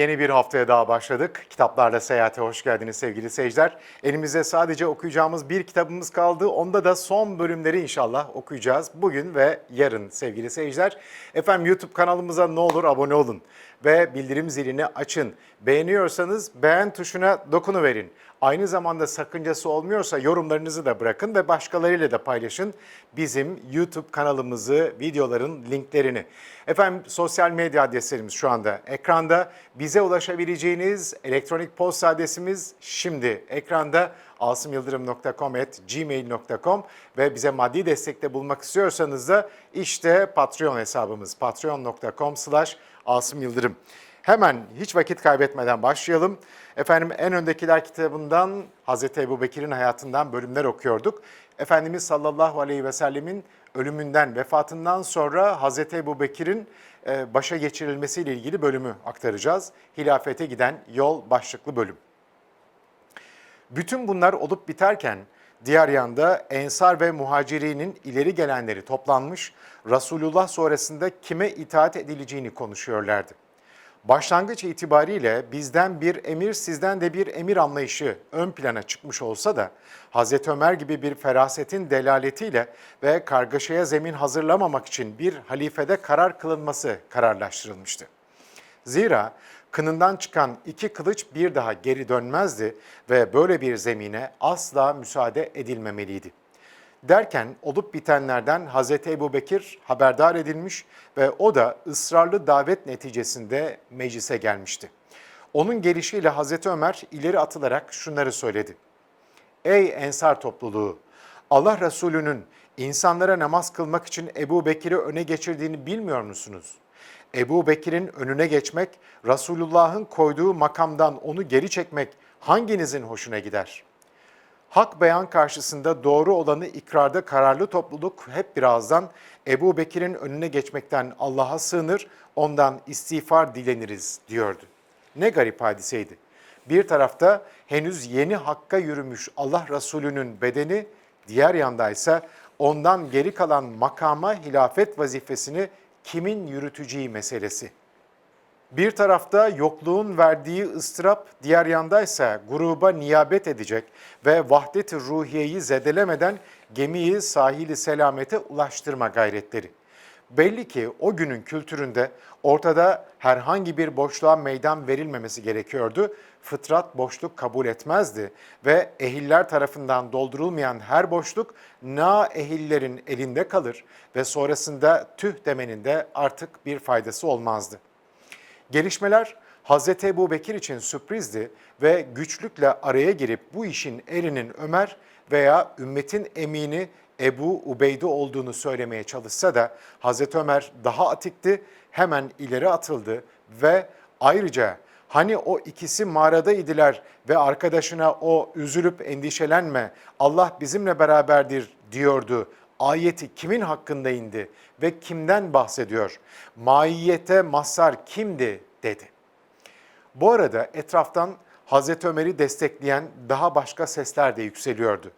Yeni bir haftaya daha başladık. Kitaplarla seyahate hoş geldiniz sevgili seyirciler. Elimizde sadece okuyacağımız bir kitabımız kaldı. Onda da son bölümleri inşallah okuyacağız bugün ve yarın sevgili seyirciler. Efendim YouTube kanalımıza ne olur abone olun ve bildirim zilini açın. Beğeniyorsanız beğen tuşuna dokunuverin. Aynı zamanda sakıncası olmuyorsa yorumlarınızı da bırakın ve başkalarıyla da paylaşın bizim YouTube kanalımızı, videoların linklerini. Efendim sosyal medya adreslerimiz şu anda ekranda. Bize ulaşabileceğiniz elektronik posta adresimiz şimdi ekranda asımyıldırım.com.gmail.com ve bize maddi destekte bulmak istiyorsanız da işte Patreon hesabımız patreon.com slash Asım Yıldırım. Hemen hiç vakit kaybetmeden başlayalım. Efendim en öndekiler kitabından Hazreti Ebu Bekir'in hayatından bölümler okuyorduk. Efendimiz sallallahu aleyhi ve sellemin ölümünden, vefatından sonra Hazreti Ebu Bekir'in e, başa geçirilmesiyle ilgili bölümü aktaracağız. Hilafete giden yol başlıklı bölüm. Bütün bunlar olup biterken diğer yanda Ensar ve Muhaciri'nin ileri gelenleri toplanmış, Resulullah sonrasında kime itaat edileceğini konuşuyorlardı. Başlangıç itibariyle bizden bir emir, sizden de bir emir anlayışı ön plana çıkmış olsa da Hazreti Ömer gibi bir ferasetin delaletiyle ve kargaşaya zemin hazırlamamak için bir halifede karar kılınması kararlaştırılmıştı. Zira kınından çıkan iki kılıç bir daha geri dönmezdi ve böyle bir zemine asla müsaade edilmemeliydi. Derken olup bitenlerden Hazreti Ebu Bekir haberdar edilmiş ve o da ısrarlı davet neticesinde meclise gelmişti. Onun gelişiyle Hazreti Ömer ileri atılarak şunları söyledi. Ey Ensar topluluğu! Allah Resulü'nün insanlara namaz kılmak için Ebu Bekir'i öne geçirdiğini bilmiyor musunuz? Ebu Bekir'in önüne geçmek, Resulullah'ın koyduğu makamdan onu geri çekmek hanginizin hoşuna gider? Hak beyan karşısında doğru olanı ikrarda kararlı topluluk hep birazdan Ebu Bekir'in önüne geçmekten Allah'a sığınır, ondan istiğfar dileniriz diyordu. Ne garip hadiseydi. Bir tarafta henüz yeni hakka yürümüş Allah Resulü'nün bedeni, diğer yanda ise ondan geri kalan makama hilafet vazifesini kimin yürüteceği meselesi. Bir tarafta yokluğun verdiği ıstırap, diğer yanda ise gruba niyabet edecek ve vahdet-i ruhiyeyi zedelemeden gemiyi sahili selamete ulaştırma gayretleri. Belli ki o günün kültüründe ortada herhangi bir boşluğa meydan verilmemesi gerekiyordu. Fıtrat boşluk kabul etmezdi ve ehiller tarafından doldurulmayan her boşluk na ehillerin elinde kalır ve sonrasında tüh demenin de artık bir faydası olmazdı. Gelişmeler Hazreti Ebu Bekir için sürprizdi ve güçlükle araya girip bu işin erinin Ömer veya ümmetin emini Ebu Ubeyde olduğunu söylemeye çalışsa da Hazreti Ömer daha atikti, hemen ileri atıldı ve ayrıca hani o ikisi mağaradaydılar ve arkadaşına o üzülüp endişelenme Allah bizimle beraberdir diyordu. Ayeti kimin hakkında indi ve kimden bahsediyor? Maiyete mazhar kimdi dedi. Bu arada etraftan Hazreti Ömer'i destekleyen daha başka sesler de yükseliyordu.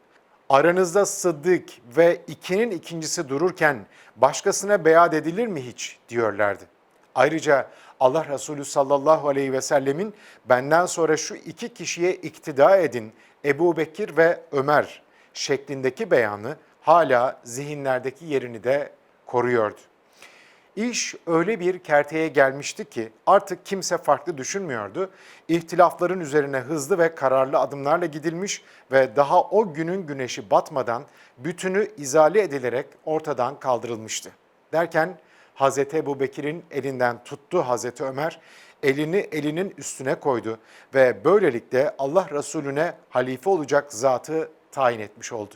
Aranızda Sıddık ve ikinin ikincisi dururken başkasına beyat edilir mi hiç diyorlardı. Ayrıca Allah Resulü sallallahu aleyhi ve sellemin benden sonra şu iki kişiye iktida edin Ebu Bekir ve Ömer şeklindeki beyanı hala zihinlerdeki yerini de koruyordu. İş öyle bir kerteye gelmişti ki artık kimse farklı düşünmüyordu. İhtilafların üzerine hızlı ve kararlı adımlarla gidilmiş ve daha o günün güneşi batmadan bütünü izale edilerek ortadan kaldırılmıştı. Derken Hazreti Ebu Bekir'in elinden tuttu Hazreti Ömer, elini elinin üstüne koydu ve böylelikle Allah Resulüne halife olacak zatı tayin etmiş oldu.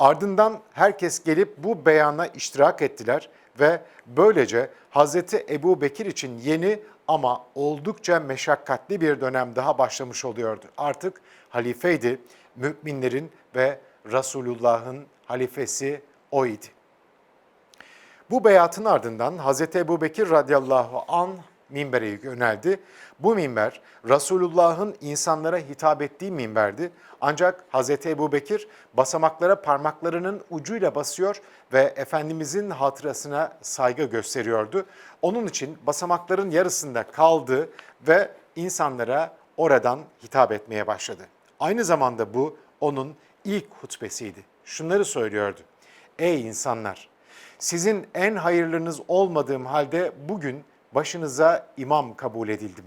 Ardından herkes gelip bu beyana iştirak ettiler ve böylece Hazreti Ebu Bekir için yeni ama oldukça meşakkatli bir dönem daha başlamış oluyordu. Artık halifeydi, müminlerin ve Resulullah'ın halifesi oydu. Bu beyatın ardından Hazreti Ebu Bekir radıyallahu an minbere yöneldi. Bu minber Resulullah'ın insanlara hitap ettiği minberdi. Ancak Hz. Ebu Bekir basamaklara parmaklarının ucuyla basıyor ve Efendimizin hatırasına saygı gösteriyordu. Onun için basamakların yarısında kaldı ve insanlara oradan hitap etmeye başladı. Aynı zamanda bu onun ilk hutbesiydi. Şunları söylüyordu. Ey insanlar! Sizin en hayırlınız olmadığım halde bugün başınıza imam kabul edildim.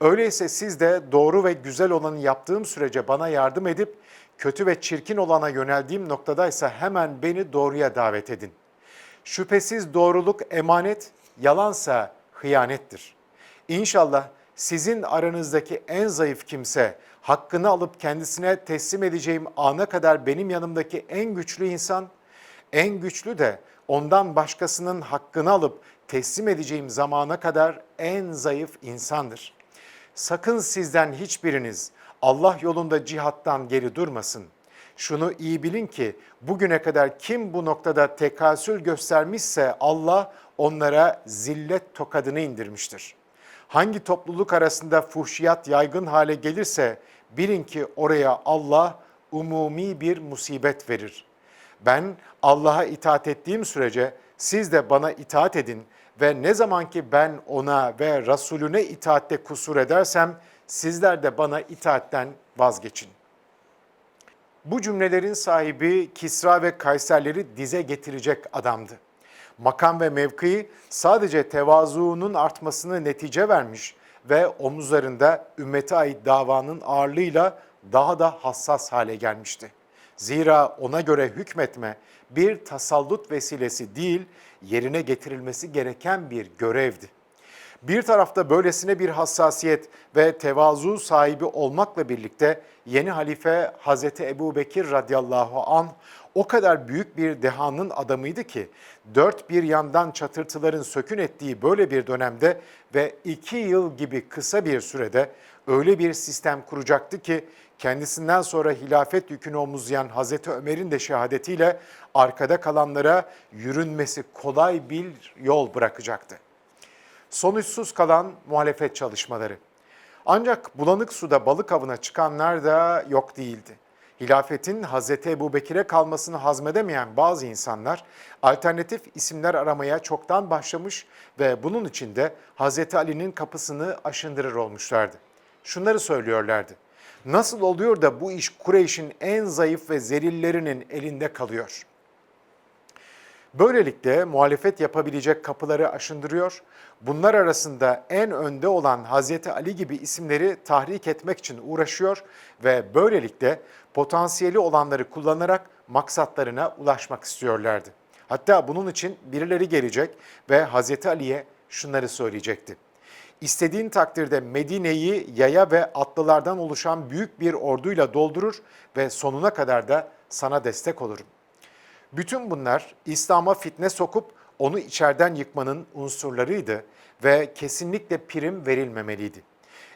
Öyleyse siz de doğru ve güzel olanı yaptığım sürece bana yardım edip kötü ve çirkin olana yöneldiğim noktadaysa hemen beni doğruya davet edin. Şüphesiz doğruluk emanet, yalansa hıyanettir. İnşallah sizin aranızdaki en zayıf kimse hakkını alıp kendisine teslim edeceğim ana kadar benim yanımdaki en güçlü insan, en güçlü de ondan başkasının hakkını alıp teslim edeceğim zamana kadar en zayıf insandır. Sakın sizden hiçbiriniz Allah yolunda cihattan geri durmasın. Şunu iyi bilin ki bugüne kadar kim bu noktada tekasül göstermişse Allah onlara zillet tokadını indirmiştir. Hangi topluluk arasında fuhşiyat yaygın hale gelirse bilin ki oraya Allah umumi bir musibet verir. Ben Allah'a itaat ettiğim sürece siz de bana itaat edin ve ne zaman ki ben ona ve Resulüne itaatte kusur edersem sizler de bana itaatten vazgeçin. Bu cümlelerin sahibi Kisra ve Kayserleri dize getirecek adamdı. Makam ve mevkii sadece tevazuunun artmasını netice vermiş ve omuzlarında ümmete ait davanın ağırlığıyla daha da hassas hale gelmişti. Zira ona göre hükmetme bir tasallut vesilesi değil, yerine getirilmesi gereken bir görevdi. Bir tarafta böylesine bir hassasiyet ve tevazu sahibi olmakla birlikte yeni halife Hazreti Ebu Bekir radıyallahu an o kadar büyük bir dehanın adamıydı ki dört bir yandan çatırtıların sökün ettiği böyle bir dönemde ve iki yıl gibi kısa bir sürede öyle bir sistem kuracaktı ki kendisinden sonra hilafet yükünü omuzlayan Hazreti Ömer'in de şehadetiyle arkada kalanlara yürünmesi kolay bir yol bırakacaktı. Sonuçsuz kalan muhalefet çalışmaları. Ancak bulanık suda balık avına çıkanlar da yok değildi. Hilafetin Hazreti Ebu Bekir'e kalmasını hazmedemeyen bazı insanlar alternatif isimler aramaya çoktan başlamış ve bunun için de Hazreti Ali'nin kapısını aşındırır olmuşlardı. Şunları söylüyorlardı. Nasıl oluyor da bu iş Kureyş'in en zayıf ve zerillerinin elinde kalıyor? Böylelikle muhalefet yapabilecek kapıları aşındırıyor. Bunlar arasında en önde olan Hazreti Ali gibi isimleri tahrik etmek için uğraşıyor ve böylelikle potansiyeli olanları kullanarak maksatlarına ulaşmak istiyorlardı. Hatta bunun için birileri gelecek ve Hazreti Ali'ye şunları söyleyecekti. İstediğin takdirde Medine'yi yaya ve atlılardan oluşan büyük bir orduyla doldurur ve sonuna kadar da sana destek olurum. Bütün bunlar İslam'a fitne sokup onu içeriden yıkmanın unsurlarıydı ve kesinlikle prim verilmemeliydi.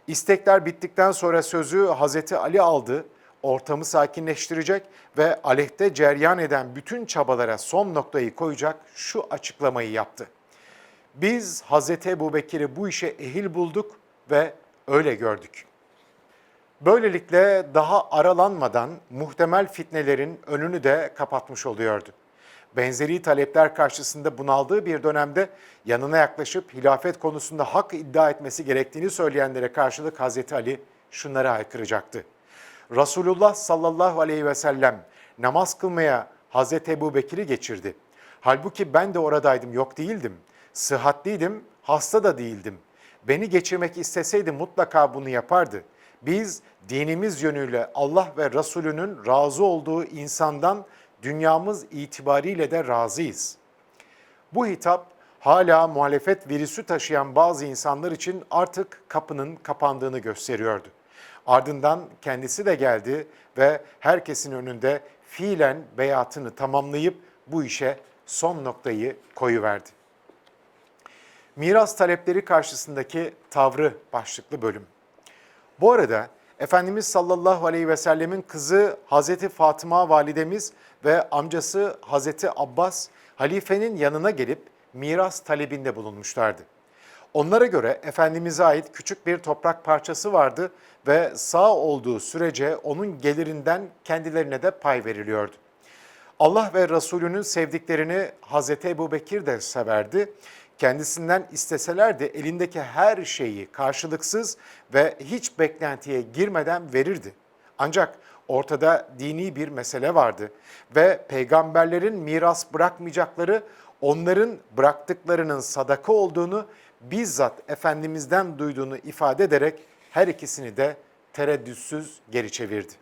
İstekler bittikten sonra sözü Hazreti Ali aldı, ortamı sakinleştirecek ve aleyhte ceryan eden bütün çabalara son noktayı koyacak şu açıklamayı yaptı. Biz Hazreti Ebu Bekir'i bu işe ehil bulduk ve öyle gördük. Böylelikle daha aralanmadan muhtemel fitnelerin önünü de kapatmış oluyordu. Benzeri talepler karşısında bunaldığı bir dönemde yanına yaklaşıp hilafet konusunda hak iddia etmesi gerektiğini söyleyenlere karşılık Hazreti Ali şunları haykıracaktı. Resulullah sallallahu aleyhi ve sellem namaz kılmaya Hazreti Ebu Bekir'i geçirdi. Halbuki ben de oradaydım, yok değildim. Sıhhatliydim, hasta da değildim. Beni geçirmek isteseydi mutlaka bunu yapardı. Biz dinimiz yönüyle Allah ve Resulünün razı olduğu insandan dünyamız itibariyle de razıyız. Bu hitap hala muhalefet virüsü taşıyan bazı insanlar için artık kapının kapandığını gösteriyordu. Ardından kendisi de geldi ve herkesin önünde fiilen beyatını tamamlayıp bu işe son noktayı koyuverdi. Miras talepleri karşısındaki tavrı başlıklı bölüm. Bu arada Efendimiz sallallahu aleyhi ve sellemin kızı Hazreti Fatıma validemiz ve amcası Hazreti Abbas halifenin yanına gelip miras talebinde bulunmuşlardı. Onlara göre Efendimiz'e ait küçük bir toprak parçası vardı ve sağ olduğu sürece onun gelirinden kendilerine de pay veriliyordu. Allah ve Resulünün sevdiklerini Hazreti Ebu Bekir de severdi. Kendisinden isteselerdi elindeki her şeyi karşılıksız ve hiç beklentiye girmeden verirdi. Ancak ortada dini bir mesele vardı ve peygamberlerin miras bırakmayacakları onların bıraktıklarının sadaka olduğunu bizzat Efendimiz'den duyduğunu ifade ederek her ikisini de tereddütsüz geri çevirdi.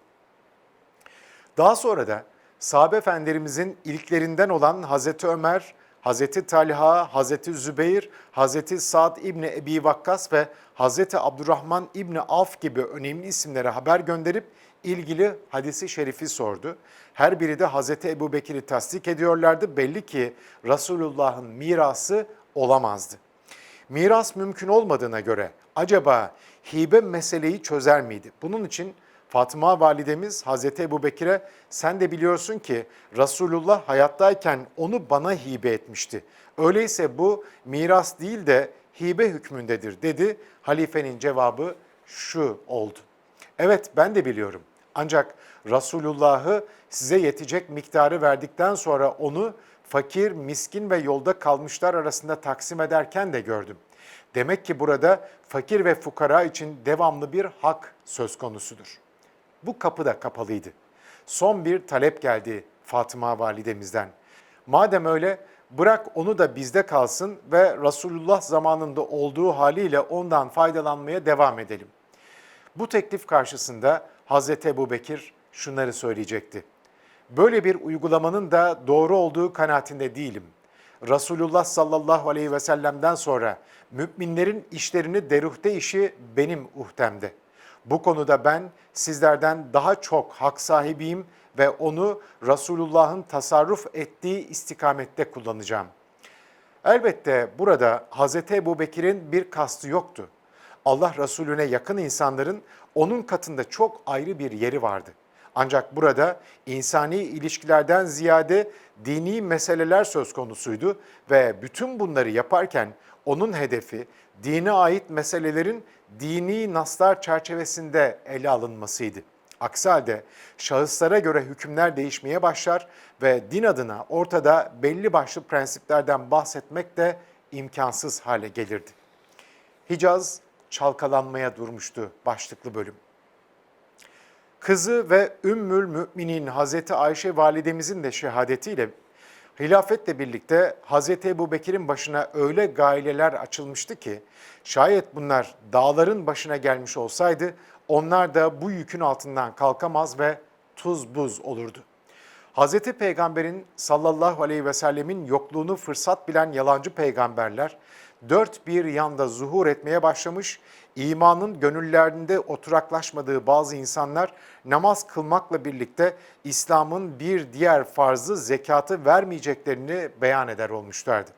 Daha sonra da sahabe efendilerimizin ilklerinden olan Hazreti Ömer, Hazreti Talha, Hazreti Zübeyir, Hazreti Sa'd İbni Ebi Vakkas ve Hazreti Abdurrahman İbni Avf gibi önemli isimlere haber gönderip ilgili hadisi şerifi sordu. Her biri de Hazreti Ebu Bekir'i tasdik ediyorlardı. Belli ki Resulullah'ın mirası olamazdı. Miras mümkün olmadığına göre acaba hibe meseleyi çözer miydi? Bunun için Fatıma validemiz Hazreti Ebu Bekir'e sen de biliyorsun ki Resulullah hayattayken onu bana hibe etmişti. Öyleyse bu miras değil de hibe hükmündedir dedi. Halifenin cevabı şu oldu. Evet ben de biliyorum. Ancak Resulullah'ı size yetecek miktarı verdikten sonra onu fakir, miskin ve yolda kalmışlar arasında taksim ederken de gördüm. Demek ki burada fakir ve fukara için devamlı bir hak söz konusudur. Bu kapı da kapalıydı. Son bir talep geldi Fatıma validemizden. Madem öyle bırak onu da bizde kalsın ve Resulullah zamanında olduğu haliyle ondan faydalanmaya devam edelim. Bu teklif karşısında Hazreti Ebu Bekir şunları söyleyecekti. Böyle bir uygulamanın da doğru olduğu kanaatinde değilim. Resulullah sallallahu aleyhi ve sellem'den sonra müminlerin işlerini deruhte işi benim uhdemde. Bu konuda ben sizlerden daha çok hak sahibiyim ve onu Resulullah'ın tasarruf ettiği istikamette kullanacağım. Elbette burada Hz. Ebu Bekir'in bir kastı yoktu. Allah Resulüne yakın insanların onun katında çok ayrı bir yeri vardı. Ancak burada insani ilişkilerden ziyade dini meseleler söz konusuydu ve bütün bunları yaparken onun hedefi dine ait meselelerin dini naslar çerçevesinde ele alınmasıydı. Aksi halde şahıslara göre hükümler değişmeye başlar ve din adına ortada belli başlı prensiplerden bahsetmek de imkansız hale gelirdi. Hicaz çalkalanmaya durmuştu başlıklı bölüm. Kızı ve Ümmül Müminin Hazreti Ayşe validemizin de şehadetiyle hilafetle birlikte Hazreti Ebu Bekir'in başına öyle gaileler açılmıştı ki şayet bunlar dağların başına gelmiş olsaydı onlar da bu yükün altından kalkamaz ve tuz buz olurdu. Hazreti Peygamber'in sallallahu aleyhi ve sellemin yokluğunu fırsat bilen yalancı peygamberler dört bir yanda zuhur etmeye başlamış, imanın gönüllerinde oturaklaşmadığı bazı insanlar namaz kılmakla birlikte İslam'ın bir diğer farzı zekatı vermeyeceklerini beyan eder olmuşlardı.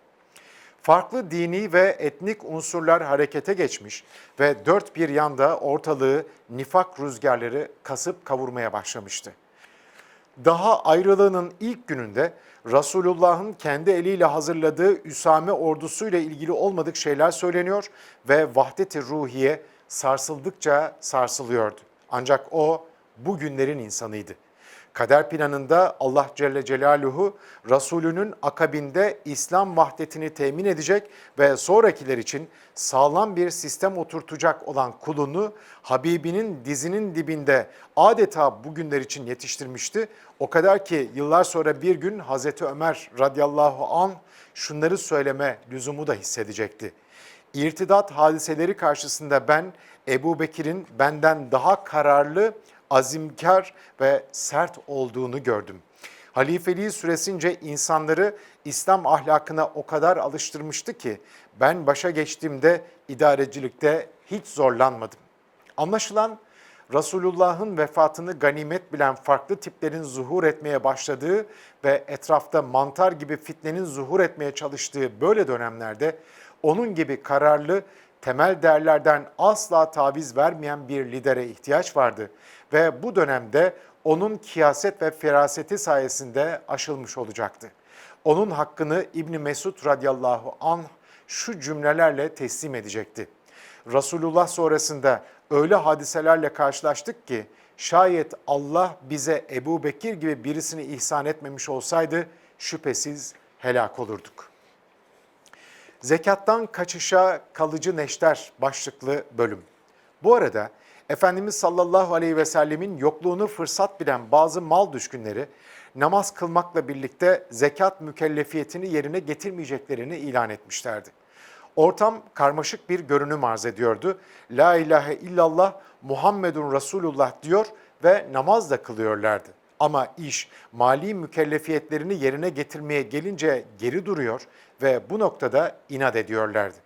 Farklı dini ve etnik unsurlar harekete geçmiş ve dört bir yanda ortalığı nifak rüzgarları kasıp kavurmaya başlamıştı. Daha ayrılığının ilk gününde Resulullah'ın kendi eliyle hazırladığı Üsame ordusuyla ilgili olmadık şeyler söyleniyor ve vahdet-i ruhiye sarsıldıkça sarsılıyordu. Ancak o bu günlerin insanıydı. Kader planında Allah Celle Celaluhu Resulünün akabinde İslam vahdetini temin edecek ve sonrakiler için sağlam bir sistem oturtacak olan kulunu Habibinin dizinin dibinde adeta bugünler için yetiştirmişti. O kadar ki yıllar sonra bir gün Hazreti Ömer radıyallahu an şunları söyleme lüzumu da hissedecekti. İrtidat hadiseleri karşısında ben Ebu Bekir'in benden daha kararlı azimkar ve sert olduğunu gördüm. Halifeliği süresince insanları İslam ahlakına o kadar alıştırmıştı ki ben başa geçtiğimde idarecilikte hiç zorlanmadım. Anlaşılan Resulullah'ın vefatını ganimet bilen farklı tiplerin zuhur etmeye başladığı ve etrafta mantar gibi fitnenin zuhur etmeye çalıştığı böyle dönemlerde onun gibi kararlı temel değerlerden asla taviz vermeyen bir lidere ihtiyaç vardı ve bu dönemde onun kiyaset ve feraseti sayesinde aşılmış olacaktı. Onun hakkını İbni Mesud radıyallahu anh şu cümlelerle teslim edecekti. Resulullah sonrasında öyle hadiselerle karşılaştık ki şayet Allah bize Ebu Bekir gibi birisini ihsan etmemiş olsaydı şüphesiz helak olurduk. Zekattan kaçışa kalıcı neşter başlıklı bölüm. Bu arada Efendimiz sallallahu aleyhi ve sellemin yokluğunu fırsat bilen bazı mal düşkünleri namaz kılmakla birlikte zekat mükellefiyetini yerine getirmeyeceklerini ilan etmişlerdi. Ortam karmaşık bir görünüm arz ediyordu. La ilahe illallah Muhammedun Resulullah diyor ve namaz da kılıyorlardı. Ama iş mali mükellefiyetlerini yerine getirmeye gelince geri duruyor ve bu noktada inat ediyorlardı.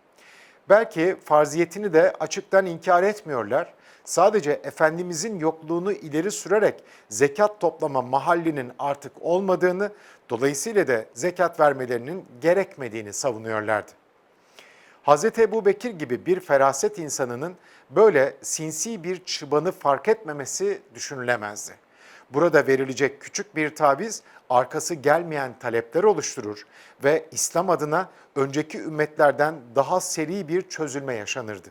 Belki farziyetini de açıktan inkar etmiyorlar. Sadece Efendimizin yokluğunu ileri sürerek zekat toplama mahallinin artık olmadığını, dolayısıyla da zekat vermelerinin gerekmediğini savunuyorlardı. Hz. Ebu Bekir gibi bir feraset insanının böyle sinsi bir çıbanı fark etmemesi düşünülemezdi. Burada verilecek küçük bir taviz arkası gelmeyen talepler oluşturur ve İslam adına önceki ümmetlerden daha seri bir çözülme yaşanırdı.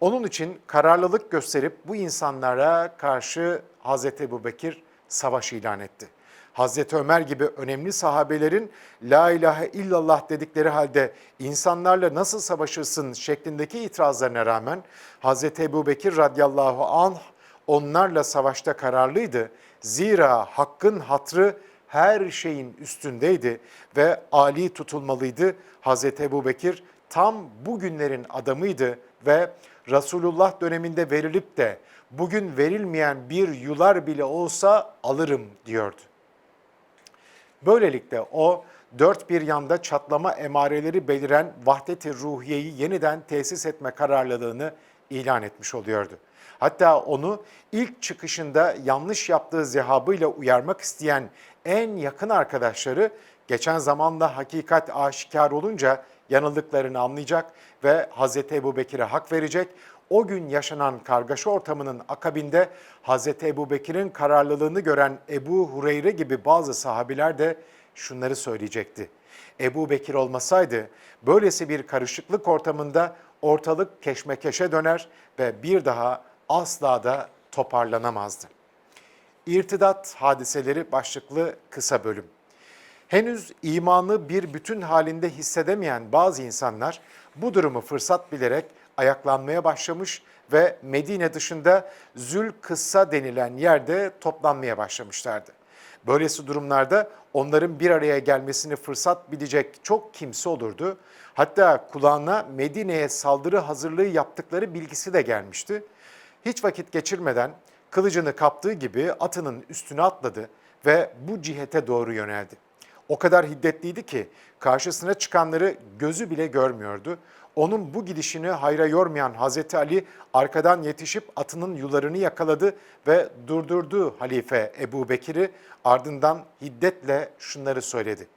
Onun için kararlılık gösterip bu insanlara karşı Hz. Ebu Bekir savaş ilan etti. Hazreti Ömer gibi önemli sahabelerin la ilahe illallah dedikleri halde insanlarla nasıl savaşırsın şeklindeki itirazlarına rağmen Hazreti Ebu Bekir radıyallahu anh onlarla savaşta kararlıydı. Zira hakkın hatrı her şeyin üstündeydi ve Ali tutulmalıydı. Hazreti Ebu Bekir tam bu günlerin adamıydı ve Resulullah döneminde verilip de bugün verilmeyen bir yular bile olsa alırım diyordu. Böylelikle o dört bir yanda çatlama emareleri beliren vahdet-i ruhiyeyi yeniden tesis etme kararlılığını ilan etmiş oluyordu. Hatta onu ilk çıkışında yanlış yaptığı zehabıyla uyarmak isteyen en yakın arkadaşları geçen zamanda hakikat aşikar olunca yanıldıklarını anlayacak ve Hz. Ebu Bekir'e hak verecek. O gün yaşanan kargaşa ortamının akabinde Hz. Ebu Bekir'in kararlılığını gören Ebu Hureyre gibi bazı sahabiler de şunları söyleyecekti. Ebu Bekir olmasaydı böylesi bir karışıklık ortamında ortalık keşmekeşe döner ve bir daha asla da toparlanamazdı. İrtidat hadiseleri başlıklı kısa bölüm. Henüz imanı bir bütün halinde hissedemeyen bazı insanlar bu durumu fırsat bilerek ayaklanmaya başlamış ve Medine dışında Zül Kıssa denilen yerde toplanmaya başlamışlardı. Böylesi durumlarda onların bir araya gelmesini fırsat bilecek çok kimse olurdu. Hatta kulağına Medine'ye saldırı hazırlığı yaptıkları bilgisi de gelmişti. Hiç vakit geçirmeden kılıcını kaptığı gibi atının üstüne atladı ve bu cihete doğru yöneldi. O kadar hiddetliydi ki karşısına çıkanları gözü bile görmüyordu. Onun bu gidişini hayra yormayan Hazreti Ali arkadan yetişip atının yularını yakaladı ve durdurdu halife Ebu Bekir'i ardından hiddetle şunları söyledi.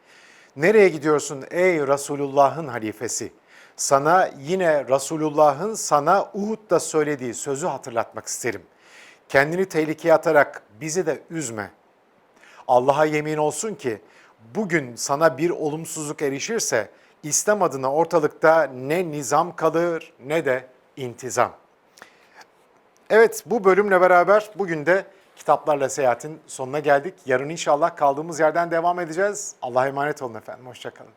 Nereye gidiyorsun ey Resulullah'ın halifesi? Sana yine Resulullah'ın sana Uhud'da söylediği sözü hatırlatmak isterim. Kendini tehlikeye atarak bizi de üzme. Allah'a yemin olsun ki bugün sana bir olumsuzluk erişirse İslam adına ortalıkta ne nizam kalır ne de intizam. Evet bu bölümle beraber bugün de kitaplarla seyahatin sonuna geldik. Yarın inşallah kaldığımız yerden devam edeceğiz. Allah'a emanet olun efendim. Hoşçakalın.